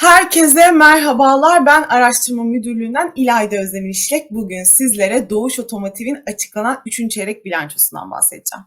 Herkese merhabalar. Ben Araştırma Müdürlüğü'nden İlayda Özdemir İşlek. Bugün sizlere Doğuş Otomotiv'in açıklanan 3. çeyrek bilançosundan bahsedeceğim.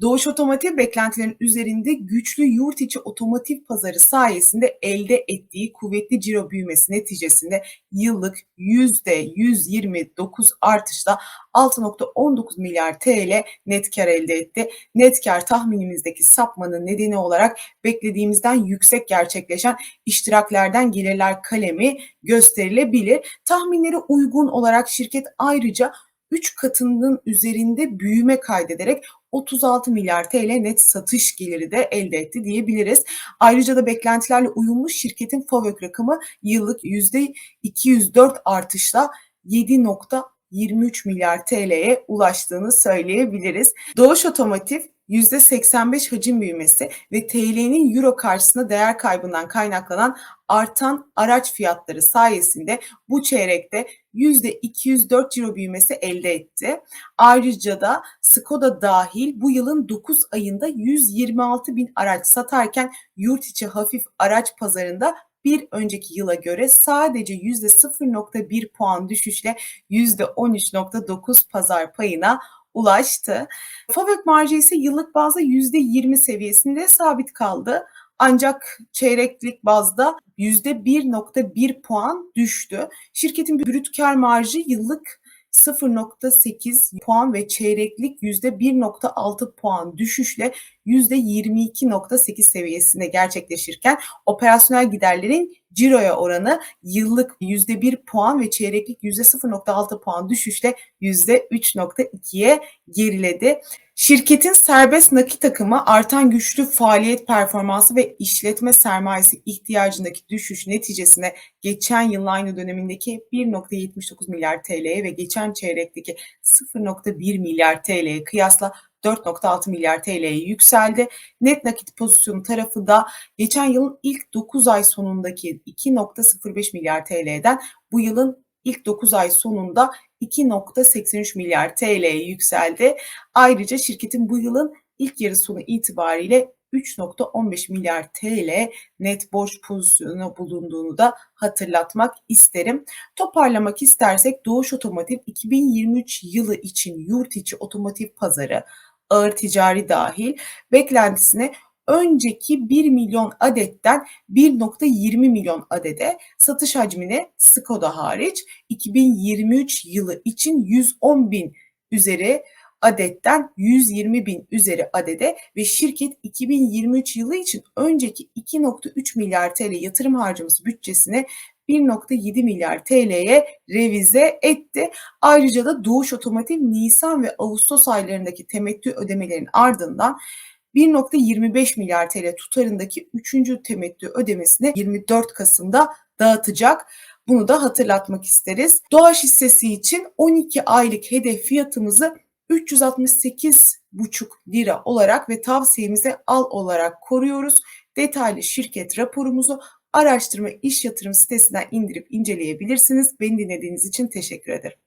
Doğuş Otomotiv beklentilerin üzerinde güçlü yurt içi otomotiv pazarı sayesinde elde ettiği kuvvetli ciro büyümesi neticesinde yıllık %129 artışla 6.19 milyar TL net kar elde etti. Net kar tahminimizdeki sapmanın nedeni olarak beklediğimizden yüksek gerçekleşen iştiraklerden gelirler kalemi gösterilebilir. Tahminlere uygun olarak şirket ayrıca 3 katının üzerinde büyüme kaydederek 36 milyar TL net satış geliri de elde etti diyebiliriz. Ayrıca da beklentilerle uyumlu şirketin FOVÖK rakamı yıllık %204 artışla 7.23 milyar TL'ye ulaştığını söyleyebiliriz. Doğuş Otomotiv %85 hacim büyümesi ve TL'nin euro karşısında değer kaybından kaynaklanan artan araç fiyatları sayesinde bu çeyrekte %204 ciro büyümesi elde etti. Ayrıca da Skoda dahil bu yılın 9 ayında 126 bin araç satarken yurt içi hafif araç pazarında bir önceki yıla göre sadece %0.1 puan düşüşle %13.9 pazar payına ulaştı. Fabrik marjı ise yıllık bazda %20 seviyesinde sabit kaldı. Ancak çeyreklik bazda %1.1 puan düştü. Şirketin brüt kar marjı yıllık 0.8 puan ve çeyreklik %1.6 puan düşüşle %22.8 seviyesinde gerçekleşirken operasyonel giderlerin ciroya oranı yıllık %1 puan ve çeyreklik %0.6 puan düşüşle %3.2'ye geriledi. Şirketin serbest nakit akımı artan güçlü faaliyet performansı ve işletme sermayesi ihtiyacındaki düşüş neticesinde geçen yılın aynı dönemindeki 1.79 milyar TL'ye ve geçen çeyrekteki 0.1 milyar TL'ye kıyasla 4.6 milyar TL'ye yükseldi. Net nakit pozisyonu tarafı da geçen yılın ilk 9 ay sonundaki 2.05 milyar TL'den bu yılın ilk 9 ay sonunda 2.83 milyar TL'ye yükseldi. Ayrıca şirketin bu yılın ilk yarı sonu itibariyle 3.15 milyar TL net borç pozisyonu bulunduğunu da hatırlatmak isterim. Toparlamak istersek Doğuş Otomotiv 2023 yılı için yurt içi otomotiv pazarı ağır ticari dahil beklentisine önceki 1 milyon adetten 1.20 milyon adede satış hacmine Skoda hariç 2023 yılı için 110 bin üzeri adetten 120 bin üzeri adede ve şirket 2023 yılı için önceki 2.3 milyar TL yatırım harcaması bütçesine 1.7 milyar TL'ye revize etti. Ayrıca da Doğuş Otomotiv Nisan ve Ağustos aylarındaki temettü ödemelerin ardından 1.25 milyar TL tutarındaki 3. temettü ödemesini 24 Kasım'da dağıtacak. Bunu da hatırlatmak isteriz. Doğaç hissesi için 12 aylık hedef fiyatımızı 368,5 lira olarak ve tavsiyemize al olarak koruyoruz. Detaylı şirket raporumuzu araştırma iş yatırım sitesinden indirip inceleyebilirsiniz. Beni dinlediğiniz için teşekkür ederim.